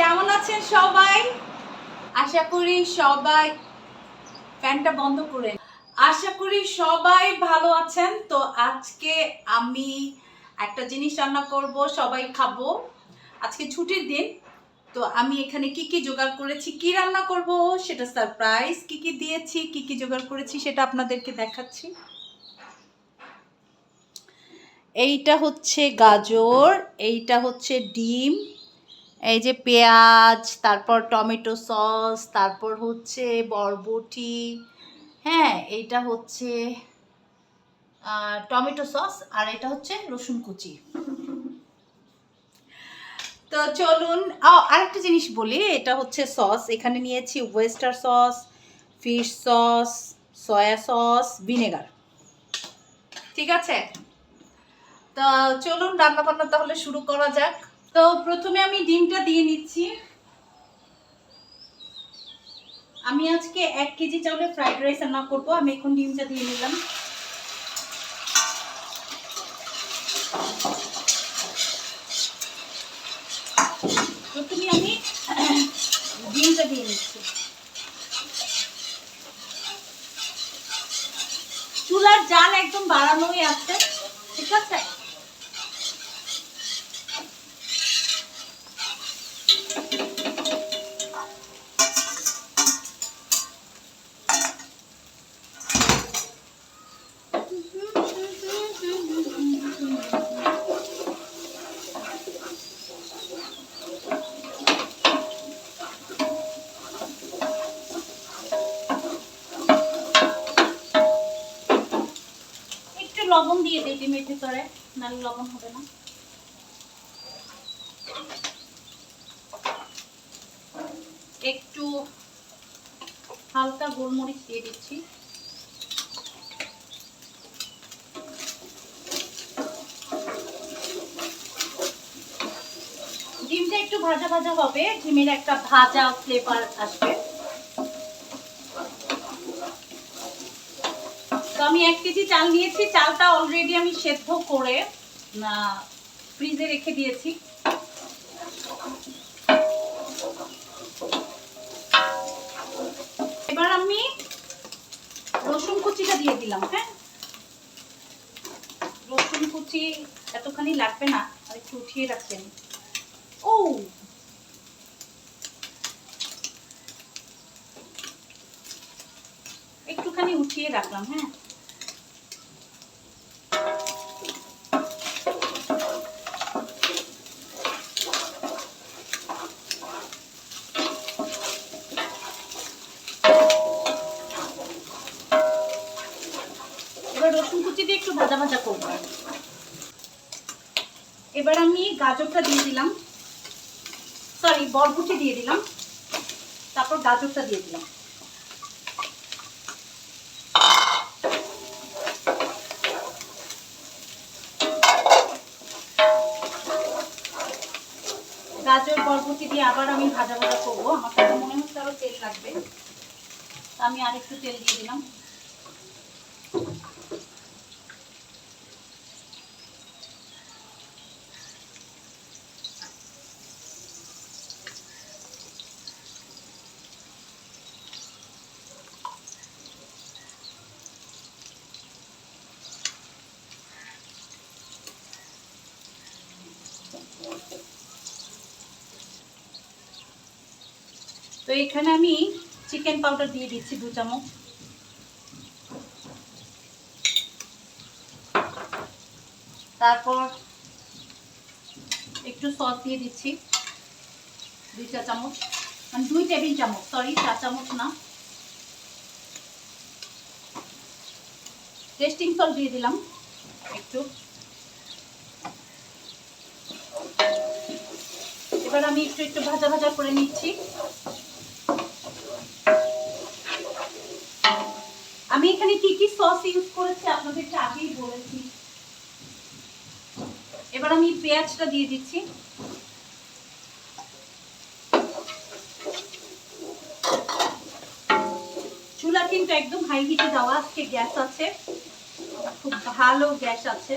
কেমন আছেন সবাই? আশা করি সবাই ফ্যানটা বন্ধ করে আশা করি সবাই ভালো আছেন। তো আজকে আমি একটা জিনিস রান্না করব, সবাই খাব। আজকে ছুটির দিন, তো আমি এখানে কি কি জোগাড় করেছি, কি রান্না করব সেটা সারপ্রাইজ কি কি দিয়েছি, কি কি জোগাড় করেছি সেটা আপনাদেরকে দেখাচ্ছি। এইটা হচ্ছে গাজর, এইটা হচ্ছে ডিম এই যে পেঁয়াজ, তারপর টমেটো সস, তারপর হচ্ছে বরবটি হ্যাঁ এইটা হচ্ছে টমেটো সস আর এটা হচ্ছে রসুন কুচি। তো চলুন আরেকটা জিনিস বলি, এটা হচ্ছে সস। এখানে নিয়েছি oyster sauce, fish sauce, soy sauce, vinegar. ঠিক আছে? তো চলুন রান্না বান্না তাহলে শুরু করা যাক। তো প্রথমে আমি ডিমটা দিয়ে নিচ্ছি। আমি আজকে এক কেজি চাউলে ফ্রাইড রাইস রান্না করব। আমি এখন ডিমটা দিয়ে নিলাম। প্রথমে আমি ডিমটা দিয়ে নিচ্ছি। চুলার জাল একদম বাড়ানোই আছে। ঠিক আছে? লবণ দিয়ে দিই ডিমের ভিতরে নাহলে লবণ হবে না। একটু হালকা গোলমরিচ দিয়ে দিচ্ছি ডিমটা একটু ভাজা ভাজা হবে ডিমের একটা ভাজা ফ্লেভার আসবে। তো আমি এক কেজি চাল নিয়েছি, চালটা অলরেডি আমি সেদ্ধ করে ফ্রিজে রেখে দিয়েছি। এবার আমি রসুন কুচিটা দিয়ে দিলাম হ্যাঁ? রসুন কুচি এতখানি লাগবে না, আর একটু উঠিয়ে রাখছেন ও একটুখানি উঠিয়ে রাখলাম হ্যাঁ। এবার রসুন কুচি দিয়ে একটু ভাজা ভাজা করব। এবার আমি গাজরটা দিয়ে দিলাম। সরি বরবটি দিয়ে দিলাম। তারপর গাজরটা দিয়ে দিলাম। গাজর, বরবটি দিয়ে আবার আমি ভাজা ভাজা করব। আমার কাছে মনে হচ্ছে আরও তেল লাগবে। আমি আরেকটু তেল দিয়ে দিলাম। তো এখানে আমি চিকেন পাউডার দিয়ে দিচ্ছি দু চামচ। তারপর একটু সস দিয়ে দিচ্ছি, দুই চা চামচ। মানে দুই টেবিল চামচ সরি চা চামচ না। টেস্টিং সল্ট দিয়ে দিলাম একটু। এবার আমি একটু একটু ভাজা ভাজা করে নিচ্ছি। আমি এখানে কি কি সস ইউজ করেছি আপনাদেরকে আগেই বলেছি। এবার আমি পেঁয়াজটা দিয়ে দিচ্ছি। চুলা কিন্তু একদম হাই হিটে দেওয়া, আজকে গ্যাস আছে। খুব ভালো গ্যাস আছে।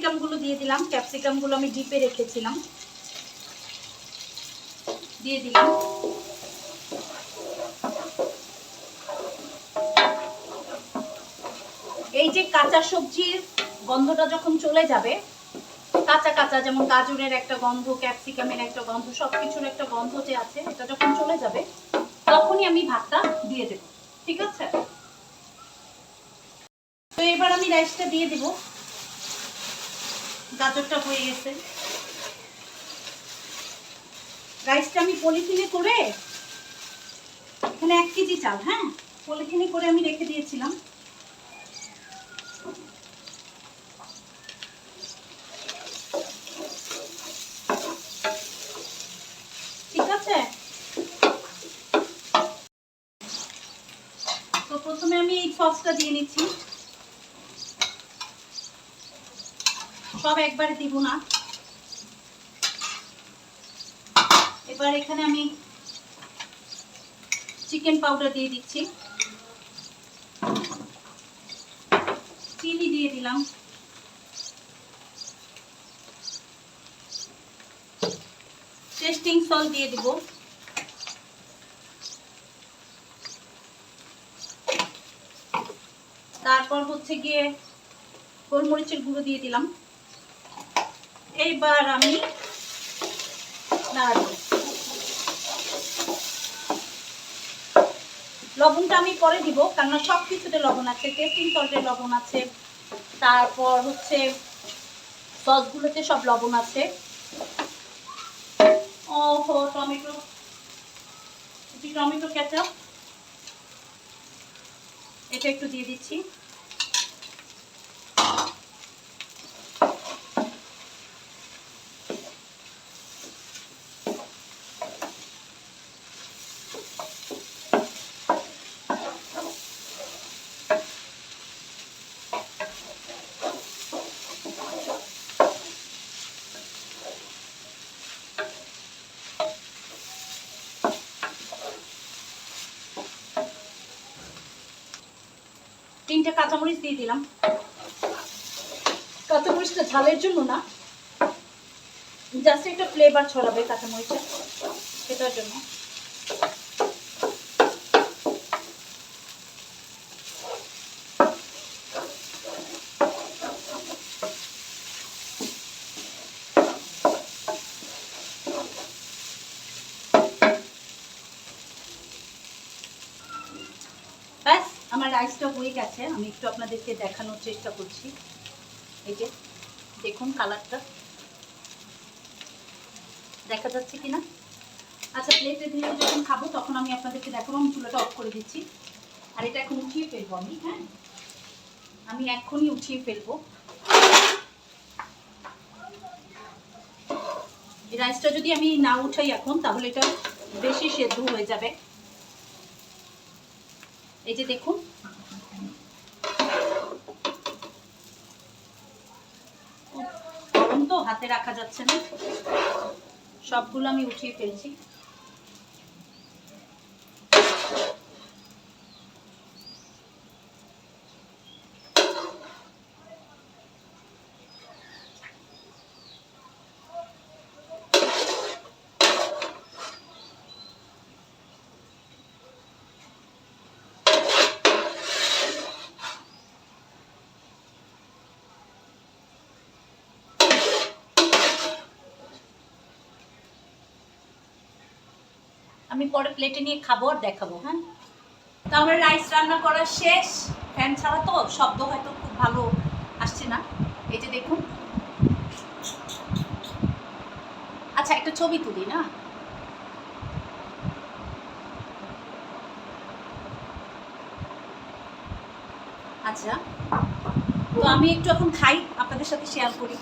ক্যাপসিকামগুলো দিয়ে দিলাম। ক্যাপসিকামগুলো আমি ডিপে রেখেছিলাম। দিয়ে দিলাম। এই যে কাঁচা সবজির গন্ধটা যখন চলে যাবে, কাঁচা কাঁচা যেমন গাজরের একটা গন্ধ, ক্যাপসিকামের একটা গন্ধ, সবকিছুর একটা গন্ধ যে আছে, এটা যখন চলে যাবে, তখনই আমি ভাতটা দিয়ে দেব। ঠিক আছে? তো এবার আমি রাইসটা দিয়ে দেব। গাজরটা হয়ে গেছে। রাইসটা আমি পলিথিনে করে, এখানে এক কেজি চাল হ্যাঁ? পলিথিনে করে আমি রেখে দিয়েছিলাম। ঠিক আছে? তো প্রথমে আমি এই সসটা দিয়ে নিচ্ছি। সব একবারে দিব না। এবার এখানে আমি চিকেন পাউডার দিয়ে দিচ্ছি। চিনি দিয়ে দিলাম। টেস্টিং সল্ট দিয়ে দিব। তারপর হচ্ছে গিয়ে গোলমরিচের গুঁড়ো দিয়ে দিলাম। এইবার আমি নাড়াবো। লবণটা আমি পরে দিব, কেননা সব কিছুতে লবণ আছে টেস্টিং সল্টের লবণ আছে, তারপর হচ্ছে সসগুলোতে সব লবণ আছে। ওহো, টমেটো। Tomato ketchup. এটা একটু দিয়ে দিচ্ছি। তিনটে কাঁচামরিচ দিয়ে দিলাম। কাঁচামরিচটা ঝালের জন্য না জাস্ট একটা ফ্লেভার ছড়াবে কাঁচামরিচের সেটার জন্য ব্যাস আমার রাইসটা হয়ে গেছে, আমি একটু আপনাদেরকে দেখানোর চেষ্টা করছি। এই যে, দেখুন কালারটা দেখা যাচ্ছে কিনা? আচ্ছা প্লেটে দিয়ে যখন খাব, তখন আমি আপনাদেরকে দেখাবো, আমি চুলাটা অফ করে দিচ্ছি। আর এটা এখন উঠিয়ে ফেলব আমি হ্যাঁ? আমি এখনই উঠিয়ে ফেলব। রাইসটা যদি আমি না উঠাই এখন, তাহলে এটা বেশি সেদ্ধ হয়ে যাবে। এই যে দেখুন। গরম তো হাতে রাখা যাচ্ছে না। সবগুলো আমি উঠিয়ে ফেলছি। আমি পরে প্লেটে নিয়ে খাব আর দেখাবো হ্যাঁ? তো আমার রাইস রান্না করা শেষ। ফ্যান ছাড়া তো শব্দ হয়তো খুব ভালো আসছে না। এই যে দেখুন। আচ্ছা একটা ছবি তুলি, না? আচ্ছা। তো আমি একটু এখন খাই, আপনাদের সাথে শেয়ার করি।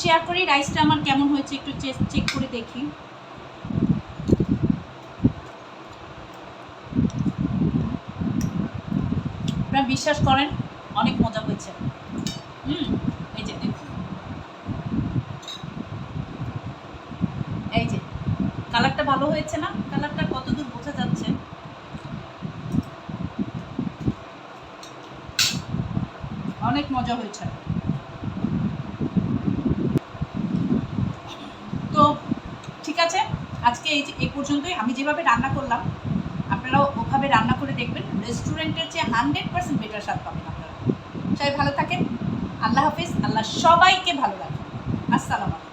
শেয়ার করি রাইসটা আমার কেমন হয়েছে একটু চেক করে দেখি। আপনারা বিশ্বাস করেন, অনেক মজা হয়েছে। হুম, এই যে দেখুন। এই যে কালারটা ভালো হয়েছে না? কালারটা কত দূর বোঝা যাচ্ছে? অনেক মজা হয়েছে তো ঠিক আছে আজকে এই এই পর্যন্তই। আমি যেভাবে রান্না করলাম, আপনারাও ওভাবে রান্না করে দেখবেন। রেস্টুরেন্টের চেয়ে হান্ড্রেড পারসেন্ট বেটার স্বাদ পাবেন আপনারা। সবাই ভালো থাকেন। আল্লাহ হাফিজ। আল্লাহ সবাইকে ভালো রাখেন। আসসালামু আলাইকুম।